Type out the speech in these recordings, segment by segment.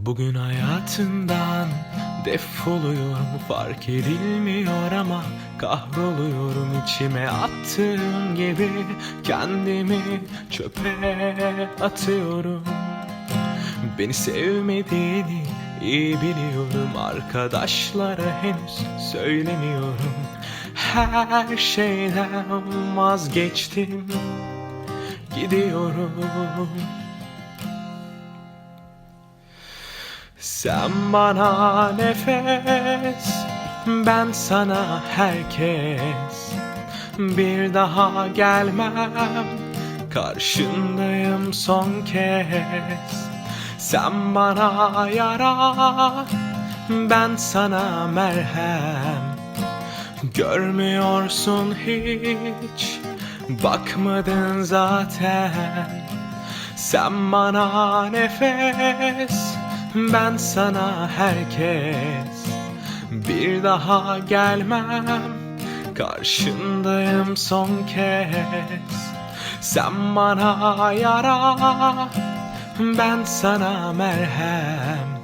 Bugün hayatından defoluyorum fark edilmiyor ama kahroluyorum içime attığım gibi kendimi çöpe atıyorum. Beni sevmediğini iyi biliyorum arkadaşlara henüz söylemiyorum. Her şeyden vazgeçtim gidiyorum. Sen bana nefes, ben sana herkes. Bir daha gelmem, karşındayım son kez. Sen bana yara, ben sana merhem. Görmüyorsun hiç, bakmadın zaten. Sen bana nefes, ben sana herkes. Bir daha gelmem, karşındayım son kez. Sen bana yara, ben sana merhem.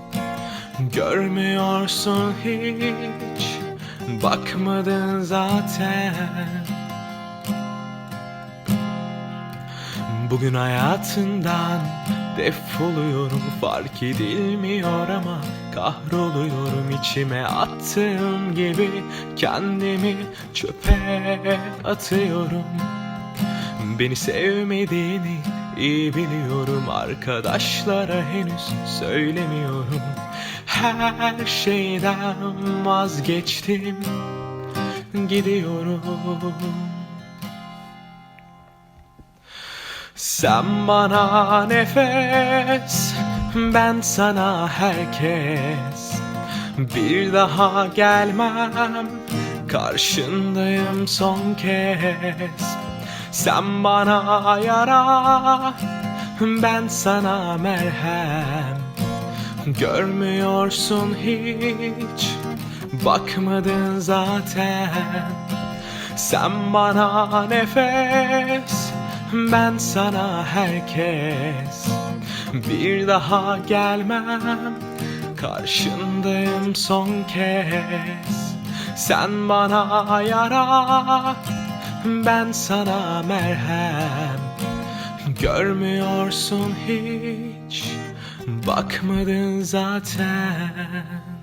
Görmüyorsun hiç, bakmadın zaten. Bugün hayatından defoluyorum fark edilmiyor ama kahroluyorum içime attığım gibi kendimi çöpe atıyorum. Beni sevmediğini iyi biliyorum arkadaşlara henüz söylemiyorum. Her şeyden vazgeçtim gidiyorum. Sen bana nefes, ben sana herkes. Bir daha gelmem, karşındayım son kez. Sen bana yara, ben sana merhem. Görmüyorsun hiç, bakmadın zaten. Sen bana nefes, ben sana herkes. Bir daha gelmem, karşındayım son kez. Sen bana yara, ben sana merhem. Görmüyorsun hiç, bakmadın zaten.